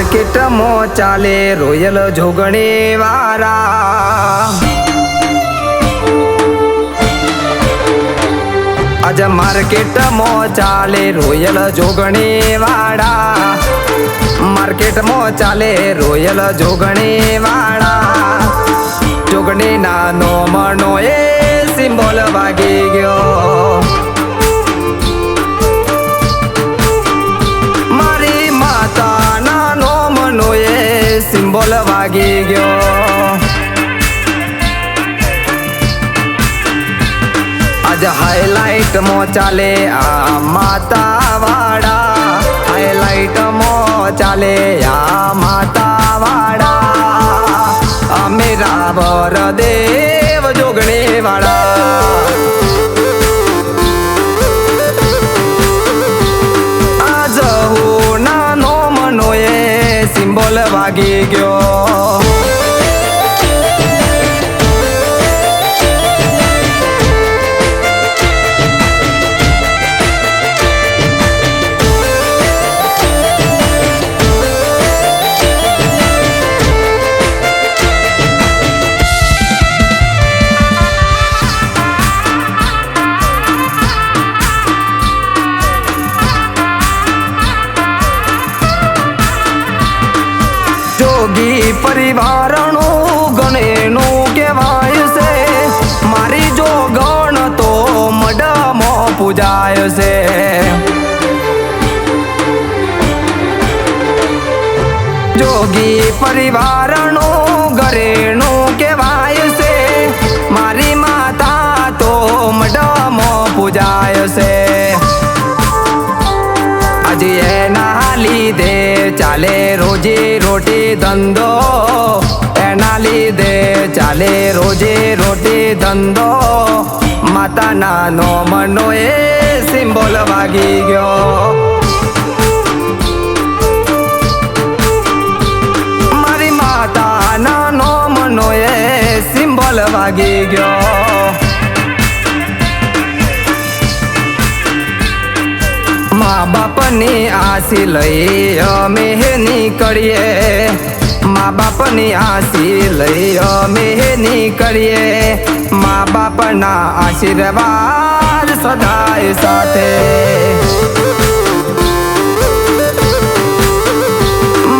માર્કેટમાં ચાલે રોયલ જોગણી વાળા. આજ માર્કેટમાં ચાલે રોયલ જોગણી વાળા. માર્કેટમાં ચાલે રોયલ જોગણી વાળા. જોગણી નાનો મનો એ આજ હાઈલાઇટ મો ચાલે આ માતા વાડા હાઈલાઇટ મો ચાલે આ માતા વાડા અમે રાવર દેવ જોગણે હું નાનો મનોએ સિમ્બોલ વાગી ગયો. જોગી પરિવારનું ગણેનું કહેવાય છે. મારી જોગણ તો મડમાં પૂજાય છે. જોગી પરિવારનું ઘરેણું કહેવાય છે. મારી માતા તો મડમો પૂજાય છે. આજે એના લીધે ચાલે રોજી રોટી ધંધો. એના લીધે ચાલે રોજે રોટી ધંધો. માતાના નો મનો એ સિમ્બોલ વાગી ગયો. મારી માતાના નો મનો એ સિમ્બોલ વાગી ગયો. બાપની આશી લઈ અમે નીકળીએ. મા બાપની આશી લઈ અમે નીકળીએ. મા બાપના આશીર્વાદ સદાય સાથે.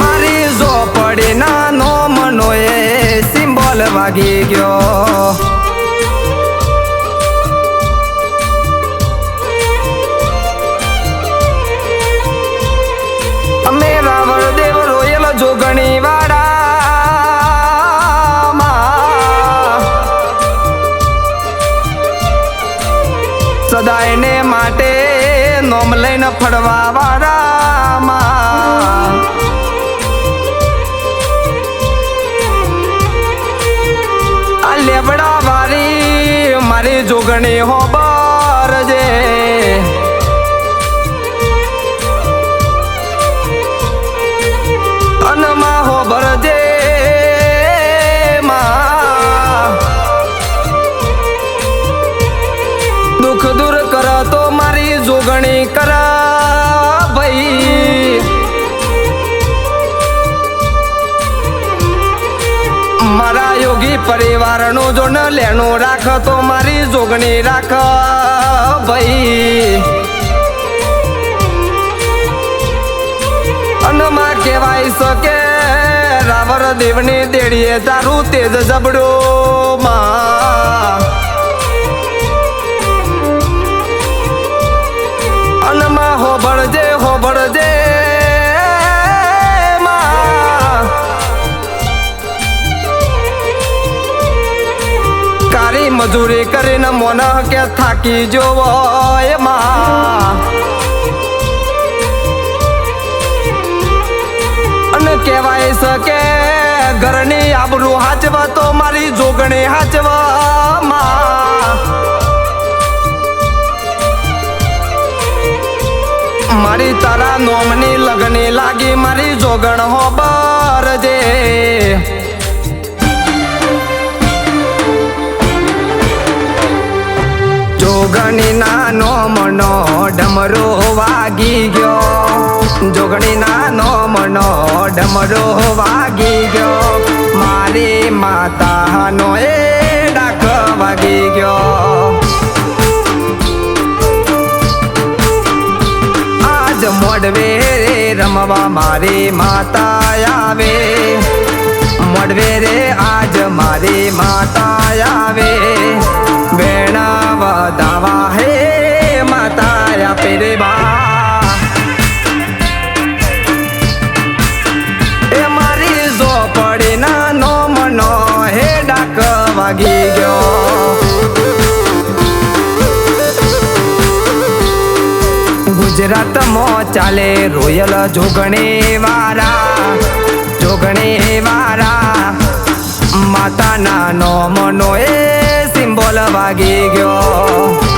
મારી ઝોપડી નાનો મનોએ સિમ્બોલ વાગી ગયો. ને માટે નોમ લઈને ફરવા વાળામાં આ લેબડા વાળી મારી જોગણી હો બરજે અનમાં હોબરમાં. દુઃખ દૂર કર તો મારી જોગણી કર ભાઈ. મારા યોગી પરિવારનો જો ન લેણું રાખ તો મારી જોગણી રાખ ભાઈ. અન્નમાં કહેવાય શકે રાવર દેવની દેડીએ તારું તેજ જબડો માં. મજૂરી કરીને મન કે થાકી જોવો એમાં અને કહેવાય શકે ઘરની આબરૂ હાચવા તો મારી જોગણી હાચવા મારી તારા નોમની લગની લાગી મારી જોગણ હો બરજે. જોગણી નાનો મનો ડમરો વાગી ગયો. જોગણી નાનો મનો ડમરો વાગી ગયો. મારી માતાનો એ ડાક વાગી ગયો. આજ મોડવે રમવા મારી માતા આવે. મોડવે રે આજ મારી માતા ગુજરાતમાં ચાલે રોયલ જોગણી વારા જોગણી વારા માતાના નોમનો એ સિમ્બોલ વાગી ગયો.